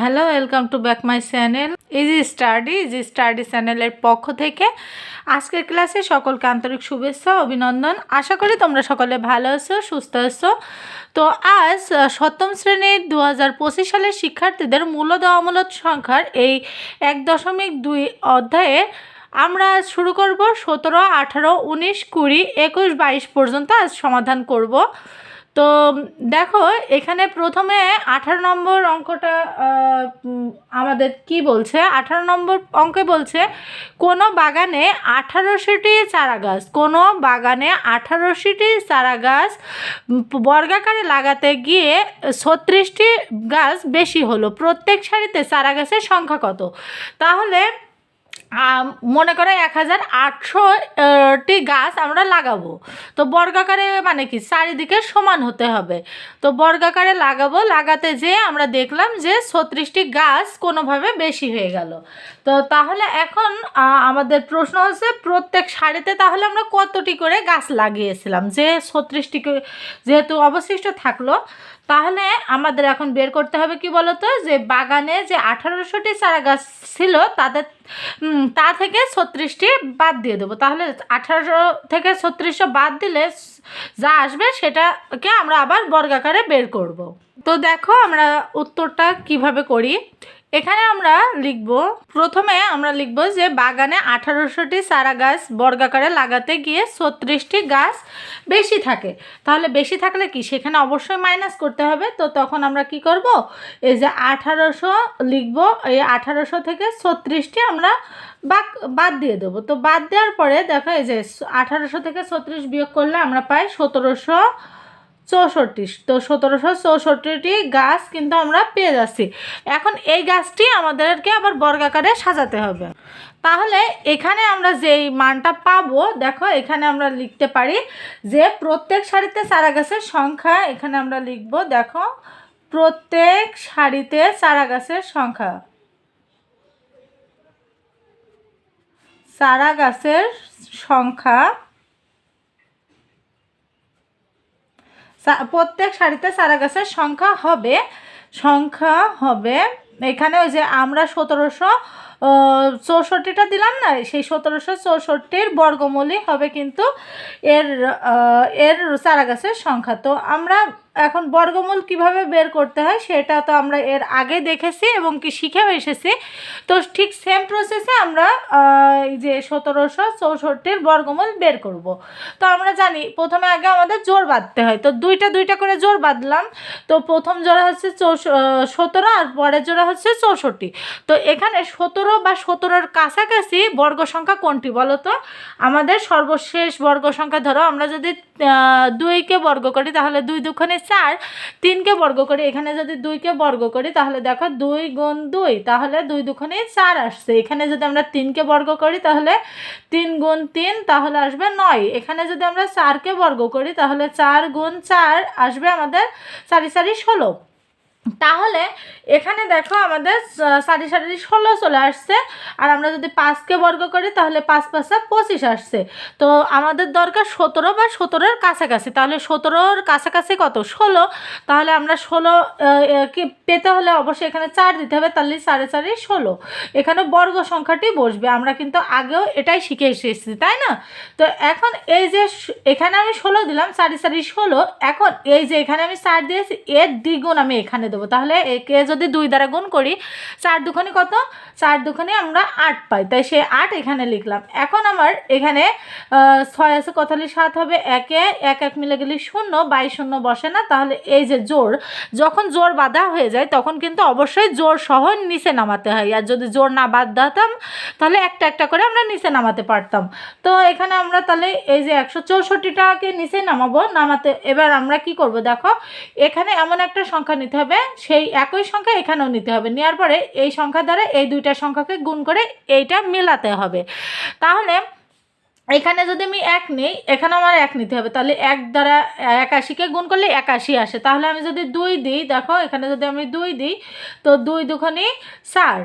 Hello welcome to back my channel easy study easy study চ্যানেলের পক্ষ থেকে আজকের ক্লাসে সকলকে আন্তরিক শুভেচ্ছা, অভিনন্দন। আশা করি তোমরা সকলে ভালো আছো, সুস্থ আছো। তো আজ সপ্তম শ্রেণির দু হাজার পঁচিশ সালের শিক্ষার্থীদের মূলত অমূলত সংখ্যার এই এক দশমিক দুই অধ্যায়ে আমরা শুরু করব। সতেরো, আঠারো, উনিশ, কুড়ি, একুশ, বাইশ পর্যন্ত আজ সমাধান করব। তো দেখো, এখানে প্রথমে আঠারো নম্বর অঙ্কটা আমাদের কি বলছে? আঠারো নম্বর অঙ্কে বলছে, কোনো বাগানে আঠারোশোটি চারা গাছ কোনো বাগানে আঠারোশোটি চারা গাছ বর্গাকারে লাগাতে গিয়ে ছত্রিশটি গাছ বেশি হলো। প্রত্যেক সারিতে চারা গাছের সংখ্যা কত? তাহলে মনে করে এক হাজার আটশোটি গাছ আমরা লাগাবো। তো বর্গাকারে মানে কি? চারিদিকে সমান হতে হবে। তো বর্গাকারে লাগাবো, লাগাতে যেয়ে আমরা দেখলাম যে ছত্রিশটি গাছ কোনোভাবে বেশি হয়ে গেল। তো তাহলে এখন আমাদের প্রশ্ন হচ্ছে, প্রত্যেক সারিতে তাহলে আমরা কতটি করে গাছ লাগিয়েছিলাম? যে ছত্রিশটি যেহেতু অবশিষ্ট থাকল তাহলে আমাদের এখন বের করতে হবে কি বলতো? যে বাগানে যে আঠারোশোটি চারা গাছ ছিল, তাদের তা থেকে ছত্রিশটি বাদ দিয়ে দেবো। তাহলে আঠারোশো থেকে ছত্রিশশো বাদ দিলে যা আসবে সেটাকে আমরা আবার বর্গাকারে বের করব। তো দেখো আমরা উত্তরটা কীভাবে করি? এখানে আমরা লিখব, প্রথমে আমরা লিখব যে বাগানে আঠারোশোটি চারা গাছ বর্গাকারে লাগাতে গিয়ে ছত্রিশটি গাছ বেশি থাকে। তাহলে বেশি থাকলে কি? সেখানে অবশ্যই মাইনাস করতে হবে। তো তখন আমরা কি করব? এই যে আঠারোশো লিখব, এই আঠারোশো থেকে ছত্রিশটি আমরা বাক, বাদ দিয়ে দেবো। তো বাদ দেওয়ার পরে দেখো এই যে আঠারোশো থেকে ছত্রিশ বিয়োগ করলে আমরা পাই সতেরোশো চৌষট্টি, তো সতেরোশো চৌষট্টিটি গাছ কিন্তু আমরা পেয়ে যাচ্ছি। এখন এই গাছটি আমাদেরকে আবার বর্গাকারে সাজাতে হবে। তাহলে এখানে আমরা যেই মানটা পাবো, দেখো এখানে আমরা লিখতে পারি যে প্রত্যেক সারিতে চারা গাছের সংখ্যা, এখানে আমরা লিখব, দেখো, প্রত্যেক সারিতে চারা গাছের সংখ্যা। চারা গাছের সংখ্যা প্রত্যেক শাড়িতে চারা গাছের সংখ্যা হবে সংখ্যা হবে এখানে ওই যে আমরা সতেরোশো চৌষট্টিটা দিলাম না, সেই সতেরোশো চৌষট্টির বর্গমূলই হবে কিন্তু এর এর চারা গাছের সংখ্যা। তো আমরা এখন বর্গমূল কীভাবে বের করতে হয় সেটা তো আমরা এর আগে দেখেছি এবং কি শিখেও এসেছি। তো ঠিক সেম প্রসেসে আমরা যে সতেরোশো চৌষট্টির বর্গমূল বের করব। তো আমরা জানি প্রথমে আগে আমাদের জোর বাঁধতে হয়। তো দুইটা দুইটা করে জোর বাঁধলাম। তো প্রথম জোড়া হচ্ছে চৌষ সতেরো আর পরের জোড়া হচ্ছে চৌষট্টি। তো এখানে সতেরো বা সতেরোর কাছাকাছি বর্গ সংখ্যা কোনটি বলো তো? আমাদের সর্বশেষ বর্গ সংখ্যা ধরো, আমরা যদি দুইকে বর্গ করি, তাহলে দুই দুখানে চার, তিনকে বর্গ করি, এখানে যদি দুইকে বর্গ করি, তাহলে দেখো দুই গুণ দুই, তাহলে দুই দুখানে চার আসছে। এখানে যদি আমরা তিনকে বর্গ করি, তাহলে তিন গুণ তিন, তাহলে আসবে নয়। এখানে যদি আমরা চারকে বর্গ করি, তাহলে চার গুণ চার আসবে আমাদের, চারি চারি ষোলো। তাহলে এখানে দেখো আমাদের স- সারি সারি ষোলো চলে আসছে। আর আমরা যদি পাঁচকে বর্গ করি, তাহলে পাঁচ পাঁচা পঁচিশ আসছে। তো আমাদের দরকার সতেরো বা সতেরোর কাছাকাছি। তাহলে সতেরোর কাছাকাছি কত? ষোলো। তাহলে আমরা ষোলো কি পেতে হলে অবশ্যই এখানে চার দিতে হবে, তাহলে সাড়ে চারি ষোলো। এখানে বর্গ সংখ্যাটি বসবে। আমরা কিন্তু আগেও এটাই শিখে এসেছি, তাই না? তো এখন এই যে এখানে আমি ষোলো দিলাম সাড়ে সারি ষোলো। এখন এই যে এখানে আমি চার দিয়েছি, এর দ্বিগুণ আমি এখানে দেবো। তাহলে একে যদি দুই দ্বারা গুণ করি, চার দুখানি কত? চার দুখানি আমরা আট পাই। তাই সে আট এখানে লিখলাম। এখন আমার এখানে ছয় আছে কতালি সাত হবে একে, এক এক মিলে গেলে শূন্য বাইশ শূন্য বসে না। তাহলে এই যে জোর যখন জোর বাঁধা হয়ে যায়, তখন কিন্তু অবশ্যই জোর সহ নিচে নামাতে হয়। আর যদি জোর না বাঁধাতাম তাহলে একটা একটা করে আমরা নিচে নামাতে পারতাম। তো এখানে আমরা তাহলে এই যে একশো চৌষট্টিটাকে নিচে নামাবো, নামাতে এবার আমরা কি করব? দেখো, এখানে এমন একটা সংখ্যা নিতে হবে সেই একই সংখ্যা এখানেও নিতে হবে। নেওয়ার পরে এই সংখ্যা দ্বারা এই দুইটা সংখ্যাকে গুণ করে এইটা মেলাতে হবে। তাহলে এখানে যদি আমি এক নিই এখানে আমার এক নিতে হবে। তাহলে এক দ্বারা একাশিকে গুণ করলে একাশি আসে। তাহলে আমি যদি দুই দিই, দেখো এখানে যদি আমি দুই দিই, তো দুই দুখানি চার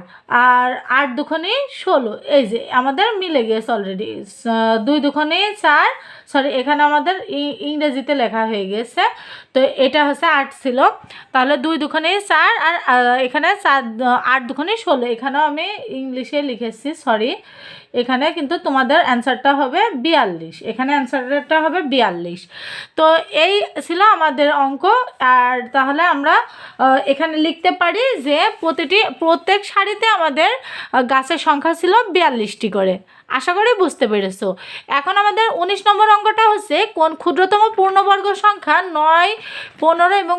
আর আট দুখানি ষোলো। এই যে আমাদের মিলে গিয়েছে অলরেডি দুই দুখানি চার সরি এখানে আমাদের ইংরেজিতে লেখা হয়ে গেছে। তো এটা হচ্ছে আট ছিল। তাহলে দুই দুখানি চার আর এখানে চার আট দুখানি ষোলো। এখানেও আমি ইংলিশে লিখেছি সরি এখানে কিন্তু তোমাদের অ্যান্সারটা হবে বিয়াল্লিশ। এখানে অ্যান্সারটা হবে বিয়াল্লিশ। তো এই ছিল আমাদের অঙ্ক। আর তাহলে আমরা এখানে লিখতে পারি যে প্রতিটি, প্রত্যেক সারিতে আমাদের গাছের সংখ্যা ছিল বিয়াল্লিশটি করে। আশা করি বুঝতে পেরেছ। এখন আমাদের উনিশ নম্বর অঙ্কটা হচ্ছে কোন ক্ষুদ্রতম পূর্ণবর্গ সংখ্যা নয়, পনেরো এবং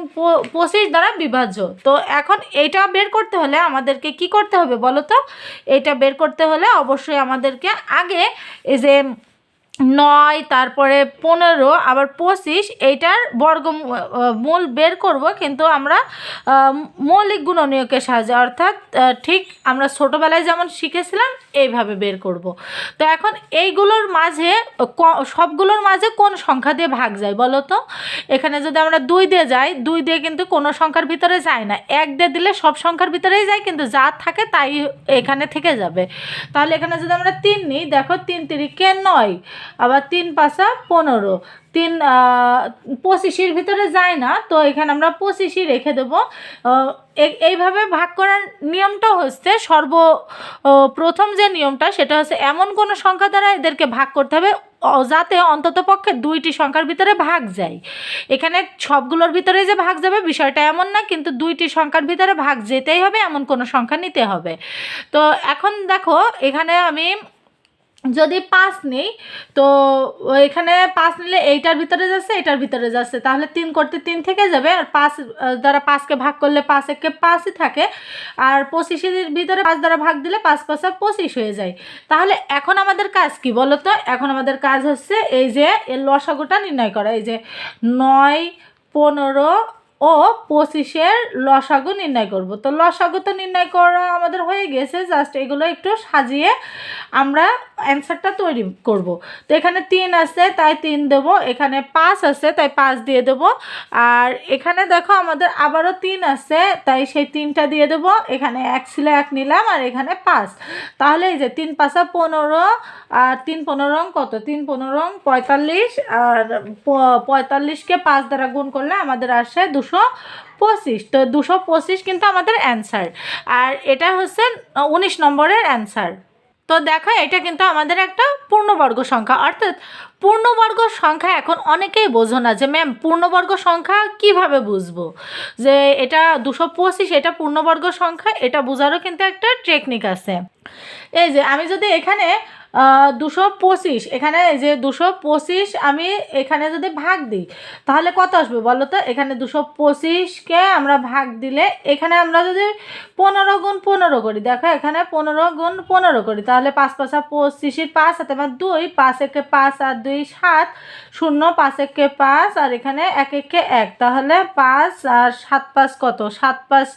পঁচিশ দ্বারা বিভাজ্য। তো এখন এটা বের করতে হলে আমাদেরকে কি করতে হবে বলো তো? এটা বের করতে হলে অবশ্যই আমাদেরকে আগে এই যে নয়, তারপরে পনেরো, আবার পঁচিশ, এইটার বর্গ মূল বের করব, কিন্তু আমরা মৌলিক গুণনীয়কের সাহায্যে, অর্থাৎ ঠিক আমরা ছোটোবেলায় যেমন শিখেছিলাম, এইভাবে বের করব। তো এখন এইগুলোর মাঝে সবগুলোর মাঝে কোন সংখ্যা দিয়ে ভাগ যায় বলো তো? এখানে যদি আমরা দুই দিয়ে যাই, দুই দিয়ে কিন্তু কোনো সংখ্যার ভিতরে যায় না। এক দিয়ে দিলে সব সংখ্যার ভিতরেই যায়, কিন্তু যা থাকে তাই এখানে থেকে যাবে। তাহলে এখানে যদি আমরা তিন নিই, দেখো তিন তিরিকে নয় আবার তিন পাঁচা পনেরো। তিন পঁচিশের ভিতরে যায় না, তো এখানে আমরা পঁচিশই রেখে দেবো। এই- এইভাবে ভাগ করার নিয়মটা হচ্ছে সর্ব প্রথম যে নিয়মটা সেটা হচ্ছে এমন কোনো সংখ্যা দ্বারা এদেরকে ভাগ করতে হবে যাতে অন্তত পক্ষে দুইটি সংখ্যার ভিতরে ভাগ যায়। এখানে সবগুলোর ভিতরে যে ভাগ যাবে বিষয়টা এমন না, কিন্তু দুইটি সংখ্যার ভিতরে ভাগ যেতেই হবে, এমন কোনো সংখ্যা নিতে হবে। তো এখন দেখো, এখানে আমি যদি পাঁচ নেই, তো এখানে পাঁচ নিলে এইটার ভিতরে যাচ্ছে, এটার ভিতরে যাচ্ছে। তাহলে তিন করতে তিন থেকে যাবে, আর পাঁচ, দ্বারা পাঁচকে ভাগ করলে পাঁচ একে পাঁচই থাকে। আর পঁচিশের ভিতরে পাঁচ দ্বারা ভাগ দিলে পাঁচ পাঁচা পঁচিশ হয়ে যায়। তাহলে এখন আমাদের কাজ কি বলো তো এখন আমাদের কাজ হচ্ছে এই যে এর লসাগুটা নির্ণয় করা। এই যে নয়, পনেরো ও পঁচিশের লসাগু নির্ণয় করব। তো লসাগু তো নির্ণয় করা আমাদের হয়ে গেছে জাস্ট এগুলো একটু সাজিয়ে আমরা অ্যান্সারটা তৈরি করব। তো এখানে তিন আছে, তাই তিন দেবো। এখানে পাঁচ আছে, তাই পাঁচ দিয়ে দেবো। আর এখানে দেখো আমাদের আবারও তিন আছে, তাই সেই তিনটা দিয়ে দেবো। এখানে এক ছিল, এক নিলাম, আর এখানে পাঁচ। তাহলে এই যে তিন পাঁচা পনেরো, আর তিন পনেরো কত? তিন পনেরো পঁয়তাল্লিশ, আর পঁয়তাল্লিশকে পাঁচ দ্বারা গুণ করলে আমাদের আসে দুশো পঁচিশ। তো দুশো পঁচিশ কিন্তু আমাদের অ্যান্সার আর এটা হচ্ছে উনিশ নম্বরের অ্যান্সার তো দেখো, এটা কিন্তু আমাদের একটা পূর্ণবর্গ সংখ্যা। অর্থাৎ পূর্ণবর্গ সংখ্যা এখন অনেকেই বোঝো না যে, ম্যাম, পূর্ণবর্গ সংখ্যা কীভাবে বুঝব? যে এটা দুশো পঁচিশ, এটা পূর্ণবর্গ সংখ্যা, এটা বোঝারও কিন্তু একটা টেকনিক আছে। এই যে, আমি যদি এখানে দুশো পঁচিশ। এখানে যে দুশো পঁচিশ আমি এখানে যদি ভাগ দিই, তাহলে কত আসবে বলো তো? এখানে দুশো পঁচিশকে আমরা ভাগ দিলে, এখানে আমরা যদি পনেরো গুণ পনেরো করি, দেখো এখানে পনেরো গুণ পনেরো করি, তাহলে পাঁচ পাঁচা পঁচিশের পাঁচ হাতে আমার দুই, পাঁচ একে পাঁচ আর দুই, সাত শূন্য, পাঁচ একে পাঁচ, আর এখানে এক একে এক। তাহলে পাঁচ আর সাত পাঁচ কত? সাত পাঁচ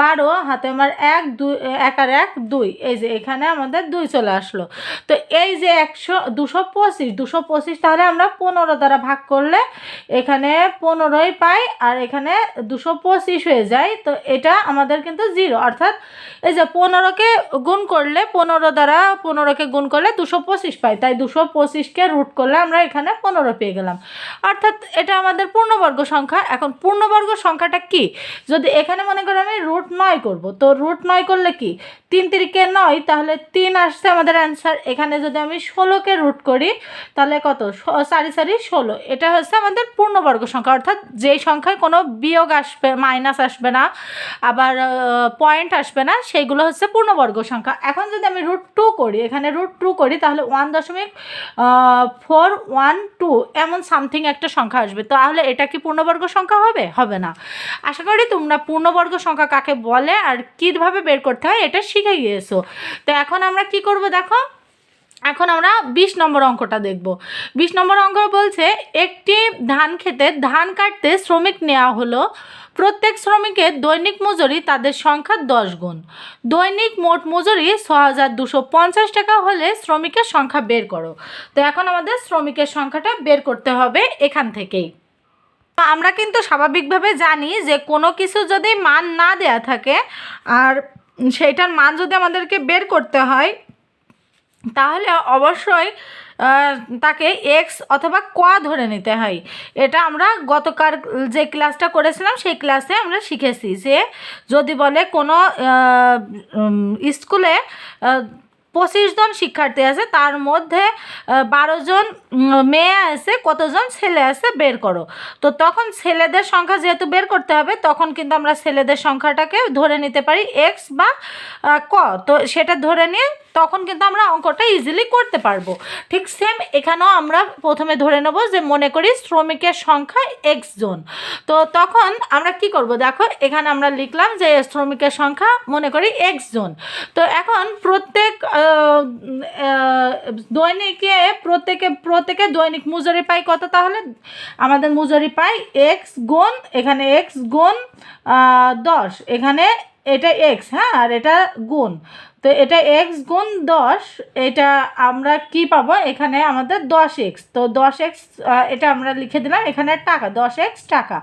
বারো, হাতে আমার এক, দুই, এক আর এক, দুই। এই যে এখানে আমাদের দুই চলে আসলো। তো এই যে একশো, দুশো পঁচিশ দুশো পঁচিশ তাহলে আমরা পনেরো দ্বারা ভাগ করলে এখানে পনেরোই পাই, আর এখানে দুশো পঁচিশ হয়ে যায়। তো এটা আমাদের কিন্তু জিরো। অর্থাৎ এই যে পনেরোকে গুণ করলে পনেরো দ্বারা, পনেরোকে গুণ করলে দুশো পঁচিশ পাই। তাই দুশো পঁচিশকে রুট করলে আমরা এখানে পনেরো পেয়ে গেলাম। অর্থাৎ এটা আমাদের পূর্ণবর্গ সংখ্যা। এখন পূর্ণবর্গ সংখ্যাটা কি? যদি এখানে মনে করো আমি রুট নয় করব, তো রুট নয় করলে কি? তিন তিরিকে নয়, তাহলে তিন আসছে আমাদের অ্যান্সার এখানে যদি আমি ষোলোকে রুট করি, তাহলে কত? সারি সারি ষোলো। এটা হচ্ছে আমাদের পূর্ণবর্গ সংখ্যা। অর্থাৎ যেই সংখ্যায় কোনো বিয়োগ আসবে মাইনাস আসবে না, আবার পয়েন্ট আসবে না সেইগুলো হচ্ছে পূর্ণবর্গ সংখ্যা। এখন যদি আমি রুট টু করি, এখানে রুট টু করি, তাহলে ওয়ান দশমিক ফোর ওয়ান টু এমন সামথিং একটা সংখ্যা আসবে, তাহলে এটা কি পূর্ণবর্গ সংখ্যা হবে? হবে না। আশা করি তোমরা পূর্ণবর্গ সংখ্যা কাকে বলে আর কীভাবে বের করতে হয়, এটা শিখে গিয়েছো। তো এখন আমরা কি করব দেখো? এখন আমরা বিশ নম্বর অঙ্কটা দেখব। বিশ নম্বর অঙ্ক বলছে, একটি ধান খেতে ধান কাটতে শ্রমিক নেওয়া হলো, প্রত্যেক শ্রমিকের দৈনিক মজুরি তাদের সংখ্যা দশ গুণ। দৈনিক মোট মজুরি ছ হাজার দুশো পঞ্চাশ টাকা হলে শ্রমিকের সংখ্যা বের করো। তো এখন আমাদের শ্রমিকের সংখ্যাটা বের করতে হবে এখান থেকেই। আমরা কিন্তু স্বাভাবিকভাবে জানি যে কোনো কিছু যদি মান না দেয়া থাকে, আর সেইটার মান যদি আমাদেরকে বের করতে হয় তাহলে অবশ্যই তাকে এক্স অথবা ক ধরে নিতে হয়। এটা আমরা গতকাল যে ক্লাসটা করেছিলাম, সেই ক্লাসে আমরা শিখেছি যে যদি বলে কোনো স্কুলে পঁচিশ জন শিক্ষার্থী আছে, তার মধ্যে বারো জন মেয়ে আছে, কতজন ছেলে আছে বের করো। তো তখন ছেলেদের সংখ্যা যেহেতু বের করতে হবে, তখন কিন্তু আমরা ছেলেদের সংখ্যাটাকে ধরে নিতে পারি এক্স বা ক তো সেটা ধরে নিয়ে তখন কিন্তু আমরা অঙ্কটা ইজিলি করতে পারব। ঠিক সেম এখানেও আমরা প্রথমে ধরে নেব যে মনে করি শ্রমিকের সংখ্যা এক্স জন। তো তখন আমরা কি করব? দেখো, এখানে আমরা লিখলাম যে শ্রমিকের সংখ্যা মনে করি এক্স জন। তো এখন প্রত্যেক দৈনিকে প্রত্যেকে প্রত্যেকে দৈনিক মজুরি পাই কত তাহলে? আমাদের মজুরি পাই এক্স গুণ, এখানে এক্স গুণ দশ। এখানে এটা এক্স হ্যাঁ? আর এটা গুণ। তো এটা এক্স গুণ দশ, এটা আমরা কি পাবো? এখানে আমাদের দশ এক্স তো দশ এক্স এটা আমরা লিখে দিলাম, এখানে টাকা, দশ এক্স টাকা।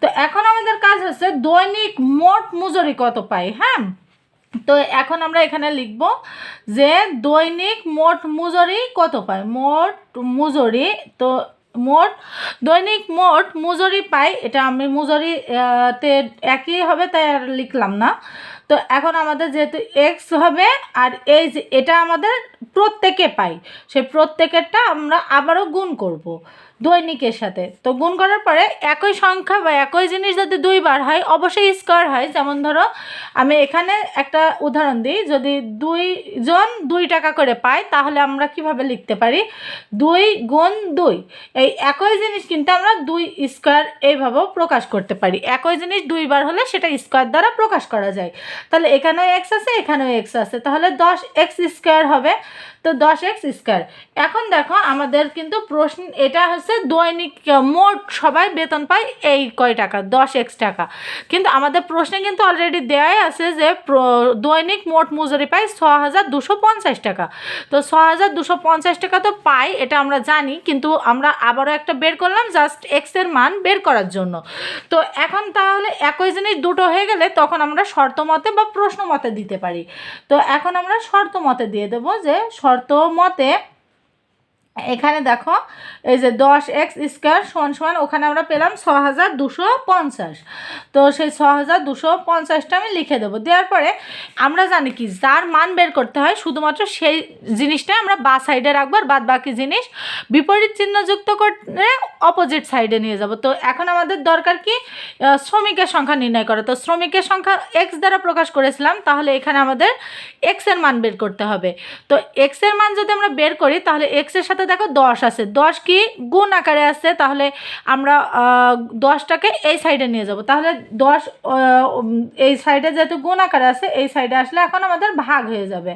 তো এখন আমাদের কাজ হচ্ছে দৈনিক মোট মজুরি কত পাই হ্যাঁ? তো এখন আমরা এখানে লিখব যে দৈনিক মোট মজুরি কত পাই? মোট মজুরি, তো মোট, দৈনিক মোট মজুরি পাই, এটা আমি মজুরি তে একই হবে তাই আর লিখলাম না। তো এখন আমাদের যেহেতু এক্স হবে আর এই যে এটা আমাদের প্রত্যেকে পাই সে প্রত্যেকেরটা আমরা আবারও গুণ করব। দৈনিকের সাথে। তো গুণ করার পরে একই সংখ্যা বা একই জিনিস যদি দুইবার হয়, অবশ্যই স্কোয়ার হয়। যেমন ধরো, আমি এখানে একটা উদাহরণ দিই। যদি দুইজন দুই টাকা করে পায়, তাহলে আমরা কীভাবে লিখতে পারি? দুই গুণ দুই। এই একই জিনিস কিন্তু আমরা দুই স্কোয়ার এইভাবেও প্রকাশ করতে পারি। একই জিনিস দুইবার হলে সেটা স্কোয়ার দ্বারা প্রকাশ করা যায়। তাহলে এখানেও এক্স আছে, এখানেও এক্স আছে। তাহলে দশ এক্স স্কোয়ার হবে। তো দশ এক্স স্কোয়ার এখন দেখো, আমাদের কিন্তু প্রশ্ন, এটা হচ্ছে দৈনিক মোট সবাই বেতন পায় এই কয় টাকা, দশ এক্স টাকা। কিন্তু আমাদের প্রশ্নে কিন্তু অলরেডি দেয়াই আছে যে দৈনিক মোট মজুরি পাই ছ হাজার দুশো পঞ্চাশ টাকা। তো ছ হাজার দুশো পঞ্চাশ টাকা তো পাই, এটা আমরা জানি, কিন্তু আমরা আবারও একটা বের করলাম জাস্ট এক্সের মান বের করার জন্য। তো এখন তাহলে একই জিনিস দুটো হয়ে গেলে তখন আমরা শর্ত মতে বা প্রশ্ন মতে দিতে পারি। তো এখন আমরা শর্ত মতে দিয়ে দেবো যে, শর্ত মতে এখানে দেখো, এই যে দশ এক্স স্কোয়ার সমান সমান ওখানে আমরা পেলাম ছ হাজার দুশো পঞ্চাশ। তো সেই ছ হাজার দুশো পঞ্চাশটা আমি লিখে দেবো। দেওয়ার পরে আমরা জানি কি, যার মান বের করতে হয় শুধুমাত্র সেই জিনিসটা আমরা বা সাইডে রাখব আর বাদ বাকি জিনিস বিপরীত চিহ্নযুক্ত করে অপোজিট সাইডে নিয়ে যাব। তো এখন আমাদের দরকার কি শ্রমিকের সংখ্যা নির্ণয় করা। তো শ্রমিকের সংখ্যা এক্স দ্বারা প্রকাশ করেছিলাম, তাহলে এখানে আমাদের এক্সের মান বের করতে হবে। তো এক্সের মান যদি আমরা বের করি, তাহলে এক্সের সাথে দেখো দশ আছে। দশ কি গুণ আকারে আছে, তাহলে আমরা দশটাকে এই সাইডে নিয়ে যাব। তাহলে দশ এই সাইডে যেহেতু গুণ আকারে আছে, এই সাইডে আসলে এখন আমাদের ভাগ হয়ে যাবে।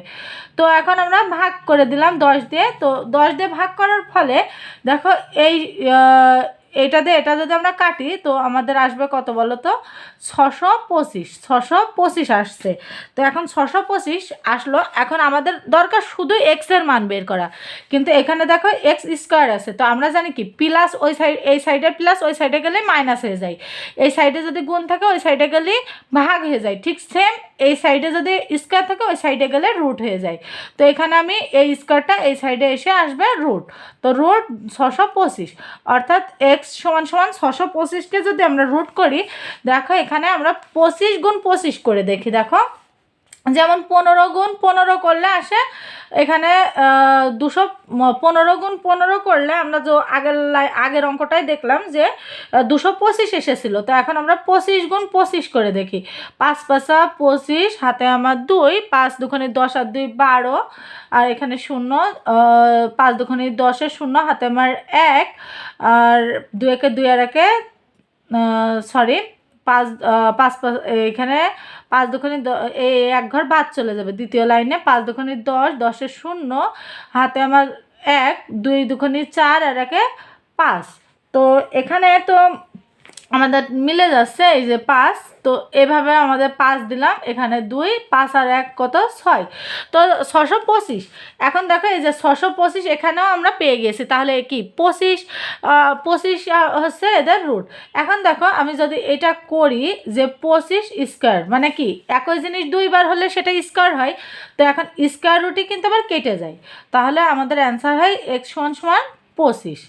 তো এখন আমরা ভাগ করে দিলাম দশ দিয়ে। তো দশ দিয়ে ভাগ করার ফলে দেখো এই এটা দিয়ে এটা যদি আমরা কাটি, তো আমাদের আসবে কত বলো তো ছশো পঁচিশ ছশো পঁচিশ আসছে। তো এখন ছশো পঁচিশ আসলো, এখন আমাদের দরকার শুধু এক্সের মান বের করা। কিন্তু এখানে দেখো এক্স স্কোয়ার আছে, তো আমরা জানি কি প্লাস ওই সাইড এই সাইডে প্লাস ওই সাইডে গেলে মাইনাস হয়ে যায়। এই সাইডে যদি গুণ থাকে, ওই সাইডে গেলে ভাগ হয়ে যায়। ঠিক সেম এই সাইডে যদি স্কোয়ার থাকে, ওই সাইডে গেলে রুট হয়ে যায়। তো এখানে আমি এই স্কোয়ারটা এই সাইডে এসে আসবে রুট তো রুট ছশো পঁচিশ, অর্থাৎ এক্স সমান সমান ছশো পঁচিশকে যদি আমরা রুট করি, দেখো এখানে আমরা পঁচিশ গুণ পঁচিশ করে দেখি, দেখো। যেমন পনেরো গুণ পনেরো করলে আসে, এখানে দুশো, পনেরো গুণ পনেরো করলে আমরা যে আগের আগের অঙ্কটাই দেখলাম যে দুশো পঁচিশ এসেছিল। তো এখন আমরা পঁচিশ গুণ পঁচিশ করে দেখি। পাঁচ পাঁচা পঁচিশ, হাতে আমার দুই, পাঁচ দুখানি দশ আর দুই বারো, আর এখানে শূন্য পাঁচ দুখানি দশে শূন্য, হাতে আমার এক, আর দুই একে দুই আর একে সরি পাঁচ পাঁচ এখানে পাঁচ দুখানি দ- এই এক ঘর বাদ চলে যাবে। দ্বিতীয় লাইনে পাঁচ দুখানি দশ, দশের শূন্য, হাতে আমার এক, দুই দুখানি চার আর একে পাঁচ। তো এখানে তো আমাদের মিলে যাচ্ছে এই যে পাঁচ, তো এভাবে আমাদের পাঁচ দিলাম, এখানে দুই, পাঁচ আর এক কত? ছয়। তো ছশো পঁচিশ। এখন দেখো এই যে ছশো পঁচিশ এখানেও আমরা পেয়ে গেছি। তাহলে কি? পঁচিশ পঁচিশ হচ্ছে এদের রুট এখন দেখো আমি যদি এটা করি যে পঁচিশ স্কোয়ার মানে কি? একই জিনিস দুইবার হলে সেটা স্কোয়ার হয়। তো এখন স্কোয়ার রুটই কিন্তু আবার কেটে যায়। তাহলে আমাদের অ্যান্সার হয় এক সমান সমান পঁচিশ।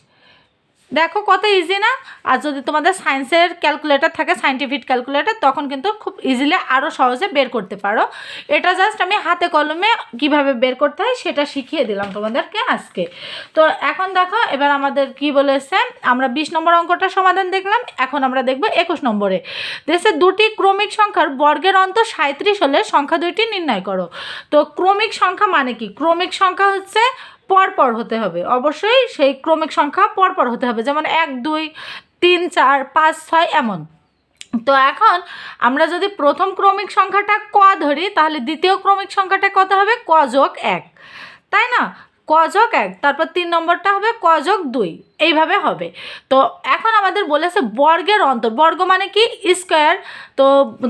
দেখো কত ইজি না? আর যদি তোমাদের সায়েন্সের ক্যালকুলেটার থাকে সাইন্টিফিক ক্যালকুলেটর তখন কিন্তু খুব ইজিলি আরও সহজে বের করতে পারো। এটা জাস্ট আমি হাতে কলমে কীভাবে বের করতে হয় সেটা শিখিয়ে দিলাম তোমাদেরকে আজকে। তো এখন দেখো, এবার আমাদের কি বলেছে? আমরা বিশ নম্বর অঙ্কটা সমাধান দেখলাম, এখন আমরা দেখব একুশ নম্বরে। দেশে দুটি ক্রমিক সংখ্যার বর্গের অন্ত সাঁত্রিশ হলে সংখ্যা দুইটি নির্ণয় করো। তো ক্রমিক সংখ্যা মানে কি? ক্রমিক সংখ্যা হচ্ছে পরপর হতে হবে। অবশ্যই সেই ক্রমিক সংখ্যা পরপর হতে হবে। যেমন এক, দুই, তিন, চার, পাঁচ, ছয় এমন। তো এখন আমরা যদি প্রথম ক্রমিক সংখ্যাটা ক ধরি, তাহলে দ্বিতীয় ক্রমিক সংখ্যাটা কত হবে? ক যোগ এক। তাই না? ক যোগ এক। তারপর তিন নম্বরটা হবে ক যোগ দুই। এইভাবে হবে। তো এখন আমাদের বলেছে বর্গের অন্তর। বর্গ মানে কি? স্কোয়ার। তো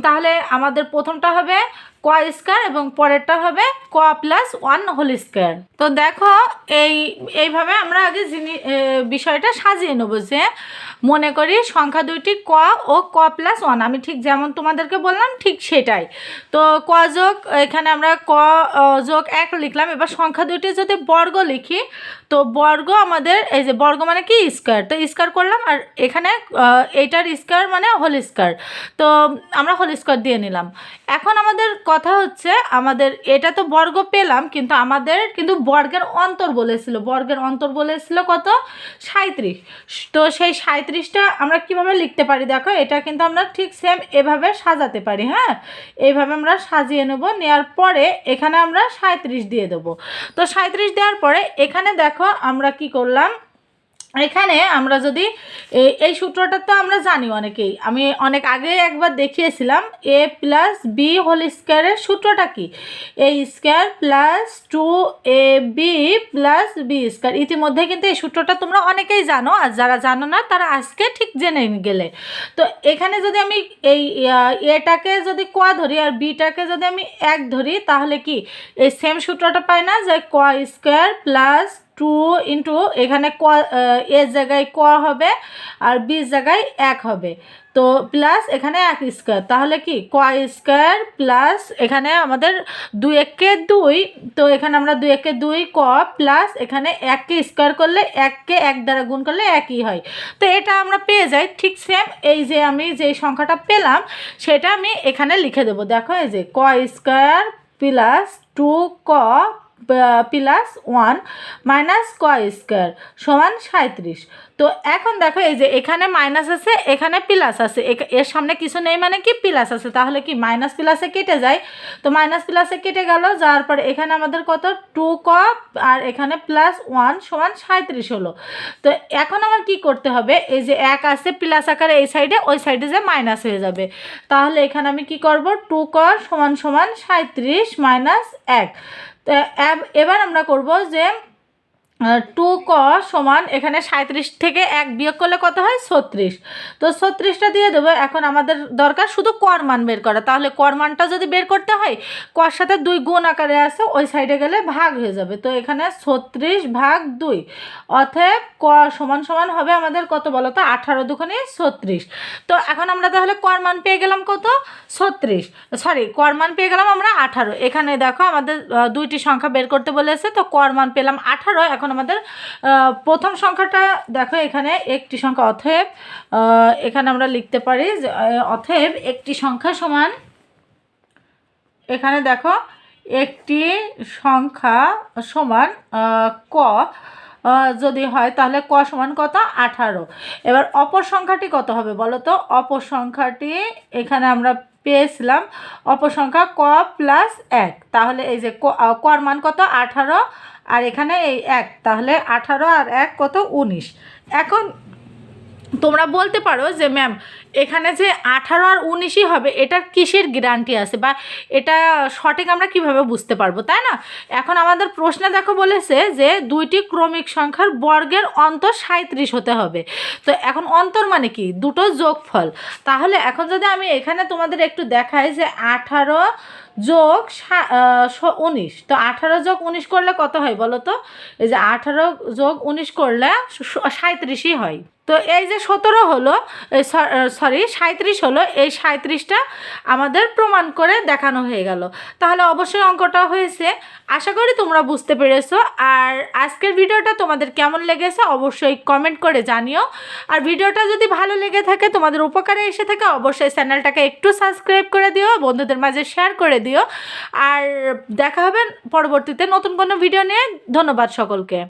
তাহলে আমাদের প্রথমটা হবে ক স্কোয়ার এবং পরেরটা হবে ক প্লাস ওয়ান হোল স্কোয়ার। তো দেখো এই এইভাবে আমরা আগে জিনি এ, বিষয়টা সাজিয়ে নেব যে মনে করি সংখ্যা দুইটি ক ও ক প্লাস ওয়ান। আমি ঠিক যেমন তোমাদেরকে বললাম ঠিক সেটাই। তো ক যোগ এখানে আমরা ক যোগ এক লিখলাম। এবার সংখ্যা দুইটি যদি বর্গ লিখি তো বর্গ আমাদের, এই যে বর্গ মানে কি? স্কোয়ার। তো স্কোয়ার করলাম আর এখানে এইটার স্কোয়ার মানে হোল স্কোয়ার। তো আমরা হোল স্কোয়ার দিয়ে নিলাম। এখন আমাদের কথা হচ্ছে, আমাদের এটা তো বর্গ পেলাম, কিন্তু আমাদের কিন্তু বর্গের অন্তর বলেছিল। বর্গের অন্তর বলেছিল কত? সাঁত্রিশ তো সেই সাঁত্রিশটা আমরা কীভাবে লিখতে পারি দেখো? এটা কিন্তু আমরা ঠিক সেম এভাবে সাজাতে পারি হ্যাঁ? এইভাবে আমরা সাজিয়ে নেব নেওয়ার পরে এখানে আমরা সাঁত্রিশ দিয়ে দেবো। তো সাঁত্রিশ দেওয়ার পরে এখানে দেখো আমরা কি করলাম? এখানে আমরা যদি এই সূত্রটা তো আমরা জানি অনেকেই। আমি অনেক আগে একবার দেখিয়েছিলাম এ প্লাস বি হোল স্কোয়ারের সূত্রটা কি? A square plus two A B plus B square ইতিমধ্যে কিন্তু এই সূত্রটা তোমরা অনেকেই জানো, আর যারা জানো না, তারা আজকে ঠিক জেনে গেলে। তো এখানে যদি আমি এই এটাকে যদি ক ধরি, আর বিটাকে যদি আমি এক ধরি, তাহলে কি? এই সেম সূত্রটা পাই না যে ক স্কোয়ার প্লাস টু ইন্টু এখানে ক এর জায়গায় ক হবে আর বির জায়গায় এক হবে। তো প্লাস এখানে এক স্কোয়ার তাহলে কি? ক স্কোয়ার প্লাস এখানে আমাদের দুই একে দুই, তো এখানে আমরা দুই একে দুই ক প্লাস এখানে এককে স্কোয়ার করলে এককে এক দ্বারা গুণ করলে একই হয়। তো এটা আমরা পেয়ে যাই ঠিক সেম এই যে আমি যে সংখ্যাটা পেলাম, সেটা আমি এখানে লিখে দেবো। দেখো এই যে ক স্কোয়ার প্লাস টু ক প্লাস ওয়ান মাইনাস ক স্কোয়ার সমান সাঁত্রিশ তো এখন দেখো এই যে এখানে মাইনাস আছে, এখানে প্লাস আছে। এর সামনে কিছু নেই মানে কি প্লাস আছে। তাহলে কি মাইনাস প্লাসে কেটে যায়? তো মাইনাস প্লাসে কেটে গেল, যাওয়ার পরে এখানে আমাদের কত? টু ক আর এখানে প্লাস ওয়ান সমান সাঁত্রিশ হলো। তো এখন আমার কি করতে হবে? এই যে এক আছে প্লাস আকারে এই সাইডে, ওই সাইডে যে মাইনাস হয়ে যাবে। তাহলে এখানে আমি কি করব? টু ক সমান সমান সাঁত্রিশ মাইনাস এক। তো এবার আমরা করব যে টু ক সমান এখানে সাঁত্রিশ থেকে এক বিয়োগ করলে কত হয়? ছত্রিশ। তো ছত্রিশটা দিয়ে দেবো। এখন আমাদের দরকার শুধু কর মান বের করা। তাহলে কর মানটা যদি বের করতে হয়, কর সাথে দুই গুণ আকারে আছে, ওই সাইডে গেলে ভাগ হয়ে যাবে। তো এখানে ছত্রিশ ভাগ দুই। অতএব ক সমান সমান হবে আমাদের কত বলো তো? আঠারো দুখানে ছত্রিশ। তো এখন আমরা তাহলে কর মান পেয়ে গেলাম কত? ছত্রিশ। সরি, কর মান পেয়ে গেলাম আমরা আঠারো। এখানে দেখো আমাদের দুইটি সংখ্যা বের করতে বলেছে। তো কর মান পেলাম আঠারো। এখন আমাদের প্রথম সংখ্যাটা দেখো এখানে একটি সংখ্যা অথেব এখানে আমরা লিখতে পারি আহ, একটি সংখ্যা সমান এখানে দেখো একটি সংখ্যা সমান ক যদি হয় তাহলে ক সমান কত? আঠারো। এবার অপর সংখ্যাটি কত হবে বলো তো? অপর সংখ্যাটি এখানে আমরা পেয়েছিলাম অপর সংখ্যা ক প্লাস এক। তাহলে এই যে কর মান কত? আঠারো। আর এখানে এই এক তাহলে আঠারো আর এক কত? উনিশ। এখন তোমরা বলতে পারো যে ম্যাম এখানে যে আঠারো আর উনিশই হবে, এটার কিসের গ্যারান্টি আছে? বা এটা সঠিক আমরা কীভাবে বুঝতে পারব, তাই না? এখন আমাদের প্রশ্নে দেখো বলেছে যে, দুইটি ক্রমিক সংখ্যার বর্গের অন্তর সাঁত্রিশ হতে হবে। তো এখন অন্তর মানে কি? দুটো যোগফল। তাহলে এখন যদি আমি এখানে তোমাদের একটু দেখাই যে, আঠারো যোগ উনিশ। তো আঠারো যোগ উনিশ করলে কত হয় বলো তো? এই যে আঠারো যোগ উনিশ করলে সাঁত্রিশই হয়। তো এই যে সতেরো হলো সরি সাঁত্রিশ হলো, এই সাঁত্রিশটা আমাদের প্রমাণ করে দেখানো হয়ে গেল। তাহলে অবশ্যই অঙ্কটা হয়েছে। আশা করি তোমরা বুঝতে পেরেছ। আর আজকের ভিডিওটা তোমাদের কেমন লেগেছে অবশ্যই কমেন্ট করে জানিও। আর ভিডিওটা যদি ভালো লেগে থাকে, তোমাদের উপকারে এসে থাকে, অবশ্যই চ্যানেলটাকে একটু সাবস্ক্রাইব করে দিও, বন্ধুদের মাঝে শেয়ার করে দিও। আর দেখা হবে পরবর্তীতে নতুন কোনো ভিডিও নিয়ে। ধন্যবাদ সকলকে।